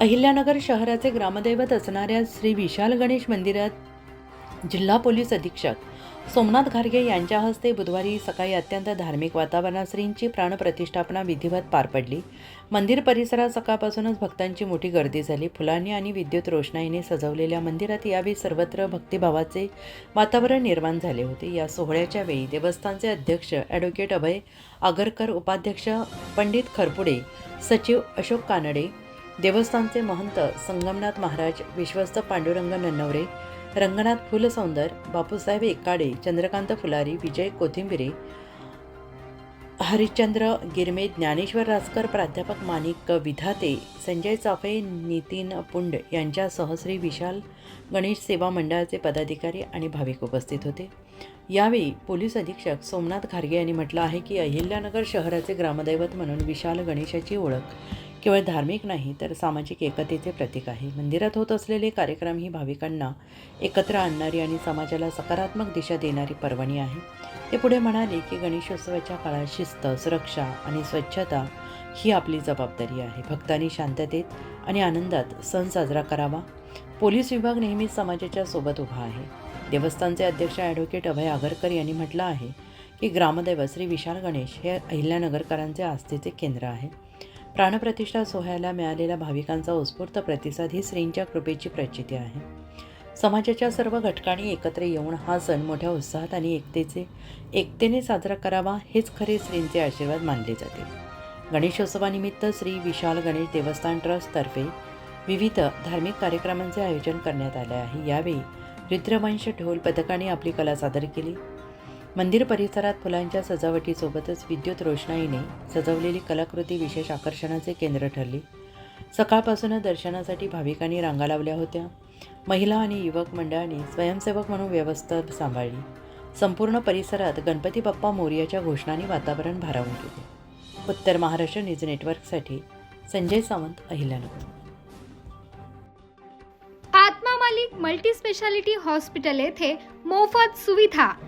अहिल्यानगर शहराचे ग्रामदैवत असणाऱ्या श्री विशाल गणेश मंदिरात जिल्हा पोलीस अधीक्षक सोमनाथ घारगे यांच्या हस्ते बुधवारी सकाळी अत्यंत धार्मिक वातावरणात श्रींची प्राणप्रतिष्ठापना विधिवत पार पडली. मंदिर परिसरात सकाळपासूनच भक्तांची मोठी गर्दी झाली. फुलांनी आणि विद्युत रोषणाईने सजवलेल्या मंदिरात यावेळी सर्वत्र भक्तिभावाचे वातावरण निर्माण झाले होते. या सोहळ्याच्या वेळी देवस्थानचे अध्यक्ष ॲडव्होकेट अभय आगरकर उपाध्यक्ष पंडित खरपुडे सचिव अशोक कानडे देवस्थानचे महंत संगमनाथ महाराज विश्वस्त पांडुरंग नन्नवरे रंगनाथ फुलसौंदर बापूसाहेब एकाडे चंद्रकांत फुलारी विजय कोथिंबिरे हरिश्चंद्र गिरमे ज्ञानेश्वर रासकर प्राध्यापक माणिक विधाते संजय चाफे नितीन पुंड यांच्यासह श्री विशाल गणेश सेवा मंडळाचे पदाधिकारी आणि भाविक उपस्थित होते. यावेळी पोलीस अधीक्षक सोमनाथ खारगे यांनी म्हटलं आहे की अहिल्यानगर शहराचे ग्रामदैवत म्हणून विशाल गणेशाची ओळख केवळ धार्मिक नाही तर सामाजिक एकतेचे प्रतीक आहे. मंदिरात होत असलेले कार्यक्रम ही भाविकांना एकत्र आणणारी आणि समाजाला सकारात्मक दिशा देणारी पर्वणी आहे. ते पुढे म्हणाले की गणेशोत्सवाच्या काळात शिस्त सुरक्षा आणि स्वच्छता ही आपली जबाबदारी आहे. भक्तांनी शांततेत आणि आनंदात सण साजरा करावा. पोलीस विभाग नेहमीच समाजाच्या सोबत उभा आहे. देवस्थानचे अध्यक्ष ॲडव्होकेट अभय आगरकर यांनी म्हटलं आहे की ग्रामदैवत श्री विशाल गणेश हे अहिल्यानगरकरांचे आस्थेचे केंद्र आहे. प्राणप्रतिष्ठा सोहळ्याला मिळालेल्या भाविकांचा उत्स्फूर्त प्रतिसाद ही श्रींच्या कृपेची प्रचिती आहे. समाजाच्या सर्व घटकांनी एकत्र येऊन हा सण मोठ्या उत्साहात आणि एकतेचे एकतेने साजरा करावा हेच खरे श्रींचे आशीर्वाद मानले जाते. गणेशोत्सवानिमित्त श्री विशाल गणेश देवस्थान ट्रस्टतर्फे विविध धार्मिक कार्यक्रमांचे आयोजन करण्यात आले आहे. यावेळी रुद्रवंश ढोल पथकाने आपली कला सादर केली. मंदिर परिसरात फुलांच्या सजावटीसोबतच विद्युत रोषणाईने सजवलेली कलाकृती विशेष आकर्षणाचे केंद्र ठरली. सकाळपासूनच दर्शनासाठी भाविकांनी रांगा लावल्या होत्या. महिला आणि युवक मंडळांनी स्वयंसेवक म्हणून व्यवस्था सांभाळली. संपूर्ण परिसरात गणपती बाप्पा मोर्याच्या घोषणांनी वातावरण भारावून गेले. उत्तर महाराष्ट्र न्यूज नेटवर्कसाठी Sanjay Sawant Ahilyanagar. Atma Malik multi speciality hospital येथे मोफत सुविधा.